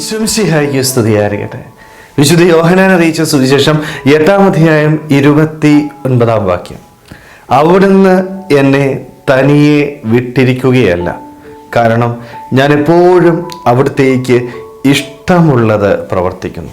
ഈശ്വംസിഹായിക്ക് സ്തുതിയായിരിക്കട്ടെ. വിശുദ്ധ യോഹനാൻ അറിയിച്ച സുവിശേഷം എട്ടാം അധ്യായം ഇരുപത്തി ഒൻപതാം വാക്യം. അവിടുന്ന് എന്നെ തനിയെ വിട്ടിരിക്കുകയല്ല. കാരണം ഞാൻ എപ്പോഴും അവിടുത്തേക്ക് ഇഷ്ടമുള്ളത് പ്രവർത്തിക്കുന്നു.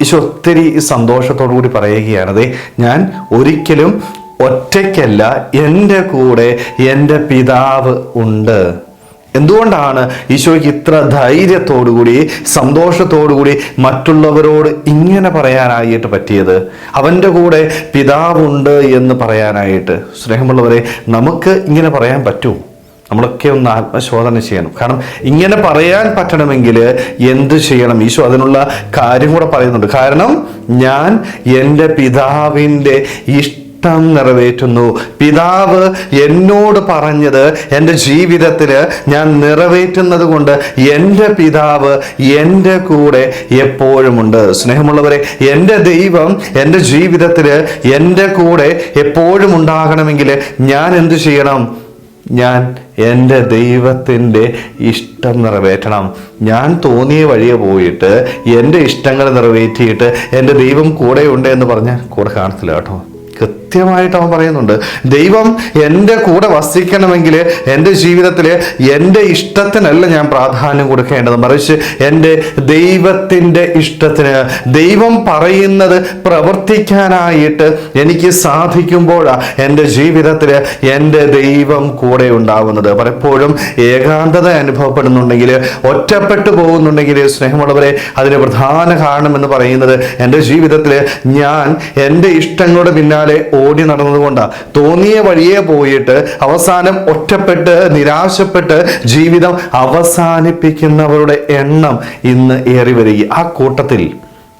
ഈശോ ഒത്തിരി സന്തോഷത്തോടു കൂടി പറയുകയാണതേ ഞാൻ ഒരിക്കലും ഒറ്റയ്ക്കല്ല എന്റെ കൂടെ എന്റെ പിതാവ് ഉണ്ട്. എന്തുകൊണ്ടാണ് ഈശോയ്ക്ക് ഇത്ര ധൈര്യത്തോടുകൂടി സന്തോഷത്തോടുകൂടി മറ്റുള്ളവരോട് ഇങ്ങനെ പറയാനായിട്ട് പറ്റിയത്? അവന്റെ കൂടെ പിതാവുണ്ട് എന്ന് പറയാനായിട്ട്. സ്നേഹമുള്ളവരെ നമുക്ക് ഇങ്ങനെ പറയാൻ പറ്റുമോ നമ്മളൊക്കെ ഒന്ന് ആത്മശോധന ചെയ്യണം. കാരണം ഇങ്ങനെ പറയാൻ പറ്റണമെങ്കിൽ എന്ത് ചെയ്യണം? ഈശോ അതിനുള്ള കാര്യം കൂടെ പറയുന്നുണ്ട്. കാരണം ഞാൻ എന്റെ പിതാവിന്റെ ഇഷ്ടം നിറവേറ്റുന്നു. പിതാവ് എന്നോട് പറഞ്ഞത് എന്റെ ജീവിതത്തിൽ ഞാൻ നിറവേറ്റുന്നത് കൊണ്ട് എന്റെ പിതാവ് എന്റെ കൂടെ എപ്പോഴുമുണ്ട്. സ്നേഹമുള്ളവരെ എന്റെ ദൈവം എന്റെ ജീവിതത്തിൽ എന്റെ കൂടെ എപ്പോഴും ഉണ്ടാകണമെങ്കിൽ ഞാൻ എന്ത് ചെയ്യണം? ഞാൻ എന്റെ ദൈവത്തിന്റെ ഇഷ്ടം നിറവേറ്റണം. ഞാൻ തോന്നിയ വഴിയെ പോയിട്ട് എന്റെ ഇഷ്ടങ്ങൾ നിറവേറ്റിയിട്ട് എന്റെ ദൈവം കൂടെയുണ്ട് എന്ന് പറഞ്ഞാൽ കൂടെ കാണത്തില്ല കേട്ടോ. കൃത്യമായിട്ട് അവൻ പറയുന്നുണ്ട് ദൈവം എന്റെ കൂടെ വസിക്കണമെങ്കിൽ എന്റെ ജീവിതത്തിൽ എന്റെ ഇഷ്ടത്തിനല്ല ഞാൻ പ്രാധാന്യം കൊടുക്കേണ്ടത്. മറിച്ച് എന്റെ ദൈവത്തിന്റെ ഇഷ്ടത്തിന് ദൈവം പറയുന്നത് പ്രവർത്തിക്കാനായിട്ട് എനിക്ക് സാധിക്കുമ്പോഴാണ് എന്റെ ജീവിതത്തിൽ എന്റെ ദൈവം കൂടെ ഉണ്ടാവുന്നത്. പലപ്പോഴും ഏകാന്തത അനുഭവപ്പെടുന്നുണ്ടെങ്കിൽ ഒറ്റപ്പെട്ടു പോകുന്നുണ്ടെങ്കിൽ സ്നേഹമുള്ളവരെ അതിന് പ്രധാന കാരണം എന്ന് പറയുന്നത് എന്റെ ജീവിതത്തിൽ ഞാൻ എന്റെ ഇഷ്ടങ്ങളുടെ പിന്നാലെ ഓടി നടന്നതുകൊണ്ടാണ് തോന്നിയ വഴിയെ പോയിട്ട് അവസാനം ഒറ്റപ്പെട്ട് നിരാശപ്പെട്ട് ജീവിതം അവസാനിപ്പിക്കുന്നവരുടെ എണ്ണം ഇന്ന് ഏറി വരിക. ആ കൂട്ടത്തിൽ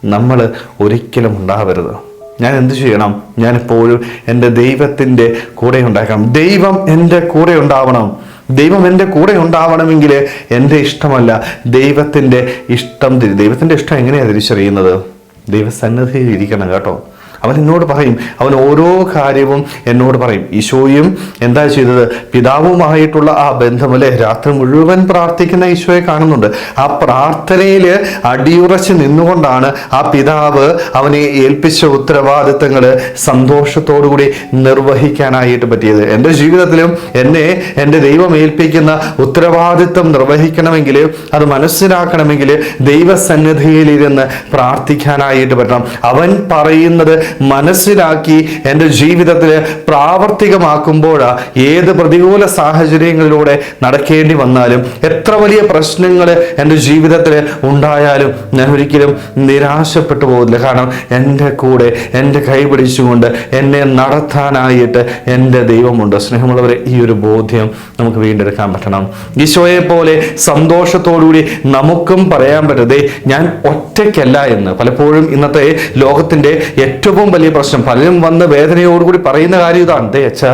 നമ്മൾ ഒരിക്കലും ഉണ്ടാവരുത്. ഞാൻ എന്ത് ചെയ്യണം? ഞാൻ എപ്പോഴും എന്റെ ദൈവത്തിന്റെ കൂടെ ഉണ്ടാക്കണം. ദൈവം എന്റെ കൂടെ ഉണ്ടാവണം. ദൈവം എന്റെ കൂടെ ഉണ്ടാവണമെങ്കിൽ എന്റെ ഇഷ്ടമല്ല. ദൈവത്തിന്റെ ഇഷ്ടം ദൈവത്തിന്റെ ഇഷ്ടം എങ്ങനെയാണ് തിരിച്ചറിയുന്നത്? ദൈവസന്നിധിയിൽ ഇരിക്കണം കേട്ടോ. അവൻ എന്നോട് പറയും അവൻ ഓരോ കാര്യവും എന്നോട് പറയും. ഈശോയും എന്താ ചെയ്തത്? പിതാവുമായിട്ടുള്ള ആ ബന്ധം അല്ലെ രാത്രി മുഴുവൻ പ്രാർത്ഥിക്കുന്ന ഈശോയെ കാണുന്നുണ്ട്. ആ പ്രാർത്ഥനയിൽ അടിയുറച്ച് നിന്നുകൊണ്ടാണ് ആ പിതാവ് അവനെ ഏൽപ്പിച്ച ഉത്തരവാദിത്തങ്ങൾ സന്തോഷത്തോടുകൂടി നിർവഹിക്കാനായിട്ട് പറ്റിയത്. എന്റെ ജീവിതത്തിലും എന്നെ എന്റെ ദൈവം ഏൽപ്പിക്കുന്ന ഉത്തരവാദിത്വം നിർവഹിക്കണമെങ്കിൽ അത് മനസ്സിലാക്കണമെങ്കിൽ ദൈവസന്നിധിയിൽ ദൈവസന്നിധിയിലിരുന്ന് പ്രാർത്ഥിക്കാനായിട്ട് പറ്റണം. അവൻ പറയുന്നത് മനസ്സിലാക്കി എന്റെ ജീവിതത്തിൽ പ്രാവർത്തികമാക്കുമ്പോഴാണ് ഏത് പ്രതികൂല സാഹചര്യങ്ങളിലൂടെ നടക്കേണ്ടി വന്നാലും എത്ര വലിയ പ്രശ്നങ്ങൾ എന്റെ ജീവിതത്തിൽ ഉണ്ടായാലും ഞാൻ ഒരിക്കലും നിരാശപ്പെട്ടു പോകില്ല കാരണം എന്റെ കൂടെ എന്റെ കൈ പിടിച്ചുകൊണ്ട് എന്നെ നടത്താനായിട്ട് എന്റെ ദൈവമുണ്ട്. സ്നേഹമുള്ളവരെ ഈ ഒരു ബോധ്യം നമുക്ക് വീണ്ടെടുക്കാൻ പറ്റണം. ഈശോയെ പോലെ സന്തോഷത്തോടുകൂടി നമുക്കും പറയാൻ പറ്റതേ ഞാൻ ഒറ്റയ്ക്കല്ല എന്ന്. പലപ്പോഴും ഇന്നത്തെ ലോകത്തിന്റെ ഏറ്റവും വലിയ പ്രശ്നം. പലരും വന്ന് വേദനയോടുകൂടി പറയുന്ന കാര്യം ഇതാണ്. ദേ അച്ഛ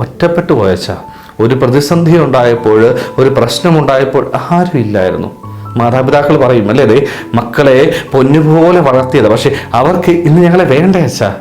ഒറ്റപ്പെട്ടു പോയച്ച ഒരു പ്രതിസന്ധി ഉണ്ടായപ്പോൾ ഒരു പ്രശ്നം ഉണ്ടായപ്പോൾ ആരും ഇല്ലായിരുന്നു. മാതാപിതാക്കൾ പറയും അല്ലേ ദേ മക്കളെ പൊന്നുപോലെ വളർത്തിയത്. പക്ഷെ അവർക്ക് ഇന്ന് ഞങ്ങളെ വേണ്ട അച്ഛാ?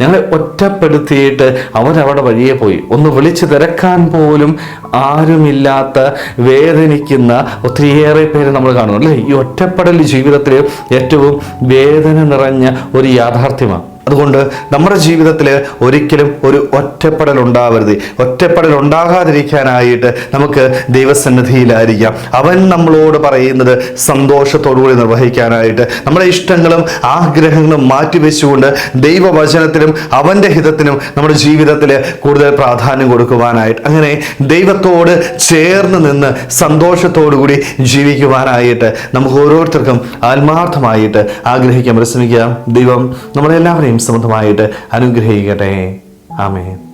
ഞങ്ങളെ ഒറ്റപ്പെടുത്തിയിട്ട് അവരവിടെ വഴിയെ പോയി. ഒന്ന് വിളിച്ചു തിരക്കാൻ പോലും ആരുമില്ലാത്ത വേദനിക്കുന്ന ഒത്തിരിയേറെ പേര് നമ്മൾ കാണുന്നു. അല്ലേ? ഈ ഒറ്റപ്പെടൽ ജീവിതത്തിൽ ഏറ്റവും വേദന നിറഞ്ഞ ഒരു യാഥാർത്ഥ്യമാണ്. അതുകൊണ്ട് നമ്മുടെ ജീവിതത്തിൽ ഒരിക്കലും ഒരു ഒറ്റപ്പെടൽ ഉണ്ടാവരുത്. ഒറ്റപ്പെടൽ ഉണ്ടാകാതിരിക്കാനായിട്ട് നമുക്ക് ദൈവസന്നിധിയിലായിരിക്കാം. അവൻ നമ്മളോട് പറയുന്നത് സന്തോഷത്തോടുകൂടി നിർവഹിക്കാനായിട്ട്. നമ്മുടെ ഇഷ്ടങ്ങളും ആഗ്രഹങ്ങളും മാറ്റിവെച്ചുകൊണ്ട് ദൈവവചനത്തിനും അവന്റെ ഹിതത്തിനും നമ്മുടെ ജീവിതത്തിൽ കൂടുതൽ പ്രാധാന്യം കൊടുക്കുവാനായിട്ട്. അങ്ങനെ ദൈവത്തോട് ചേർന്ന് നിന്ന് സന്തോഷത്തോടുകൂടി ജീവിക്കുവാനായിട്ട് നമുക്ക് ഓരോരുത്തർക്കും ആത്മാർത്ഥമായിട്ട് ആഗ്രഹിക്കാൻ പരിശ്രമിക്കാം. ദൈവം നമ്മളെല്ലാവരെയും സമൃദ്ധമായിട്ട് അനുഗ്രഹിക്കട്ടെ. ആമേൻ.